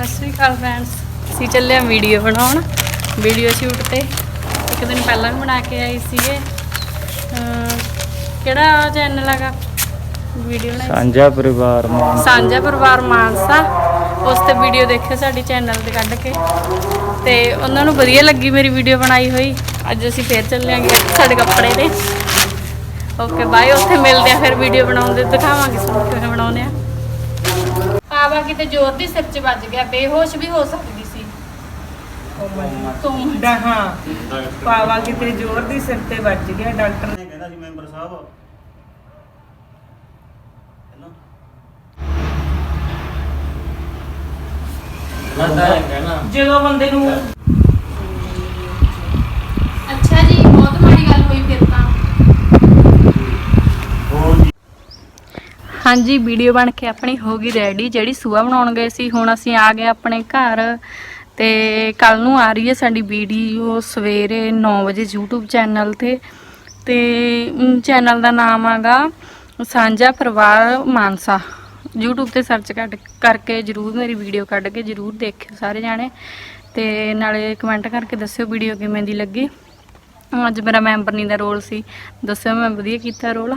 ਸਤਿ ਸ਼੍ਰੀ ਅਕਾਲ ਫਰੈਂਡਸ ਅਸੀਂ ਚੱਲੇ ਆ ਵੀਡੀਓ ਬਣਾਉਣ। ਵੀਡੀਓ ਸ਼ੂਟ ਤੇ। ਇੱਕ ਦਿਨ ਪਹਿਲਾਂ ਵੀ ਬਣਾ ਕੇ ਆਈ ਸੀਗੇ। ਅਮ ਕਿਹੜਾ ਚੈਨਲ ਹੈਗਾ? ਵੀਡੀਓ ਬਣਾਈ ਸੀ? ਸਾਂਝਾ ਪਰਿਵਾਰ ਮਾਨ ਸਾਂਝਾ ਪਰਿਵਾਰ ਮਾਨਸਾ। ਉਸ ਤੇ ਵੀਡੀਓ ਦੇਖਿਓ ਸਾਡੀ ਚੈਨਲ ਤੇ ਕੱਢ ਕੇ। ਤੇ ਉਹਨਾਂ ਨੂੰ ਵਧੀਆ ਲੱਗੀ ਮੇਰੀ ਵੀਡੀਓ ਬਣਾਈ ਹੋਈ। ਅੱਜ ਅਸੀਂ ਫੇਰ ਚੱਲਾਂਗੇ ਸਾਡੇ ਕੱਪੜੇ ਦੇ ਓਕੇ ਬਾਏ ਉੱਥੇ ਮਿਲਦੇ ਆ ਫਿਰ ਵੀਡੀਓ ਬਣਾਉਂਦੇ ਦਿਖਾਵਾਂਗੇ ਤੁਹਾਨੂੰ ਕਿਵੇਂ ਬਣਾਉਂਦੇ ਆ। ਪਾਵਾ ਕਿਤੇ ਜ਼ੋਰ ਦੀ ਸਿਰ 'ਚ ਵੱਜ ਗਿਆ ਬੇਹੋਸ਼ ਵੀ ਹੋ ਸਕਦੀ ਸੀ। ਤੁਮ ਦਾ ਹਾਂ ਪਾਵਾ ਕਿਤੇ ਜ਼ੋਰ ਦੀ ਸਿਰ ਤੇ ਵੱਜ ਗਿਆ ਡਾਕਟਰ ਨੇ ਕਹਿੰਦਾ ਸੀ ਮੈਂਬਰ ਸਾਹਿਬ। ਹੈਨਾ ਜਦੋਂ ਬੰਦੇ ਨੂੰ ਹਾਂਜੀ, ਵੀਡੀਓ ਬਣ ਕੇ ਆਪਣੀ ਹੋ ਗਈ ਰੈਡੀ ਜਿਹੜੀ ਸੂਆ ਬਣਾਉਣ ਗਏ ਸੀ, ਹੁਣ ਅਸੀਂ ਆ ਗਏ ਆਪਣੇ ਘਰ। ਤੇ ਕੱਲ ਨੂੰ ਆ ਰਹੀ ਹੈ ਸਾਡੀ ਵੀਡੀਓ ਸਵੇਰੇ 9 ਵਜੇ YouTube ਚੈਨਲ ਤੇ। ਤੇ ਚੈਨਲ ਦਾ ਨਾਮ ਹੈਗਾ ਸਾਂਝਾ ਪਰਿਵਾਰ ਮਾਨਸਾ। YouTube ਤੇ ਸਰਚ ਕੱਢ, ਕਰਕੇ ਜਰੂਰ ਮੇਰੀ ਵੀਡੀਓ ਕੱਢ ਕੇ ਜਰੂਰ ਦੇਖਿਓ ਸਾਰੇ ਜਾਣੇ। ਤੇ ਨਾਲੇ ਕਮੈਂਟ ਕਰਕੇ ਦੱਸਿਓ ਵੀਡੀਓ ਕਿਵੇਂ ਦੀ ਲੱਗੀ। ਅੱਜ ਮੇਰਾ ਮੈਂਬਰਨੀ ਦਾ ਰੋਲ ਸੀ। ਦੱਸਿਓ ਮੈਂ ਵਧੀਆ ਕੀਤਾ ਰੋਲ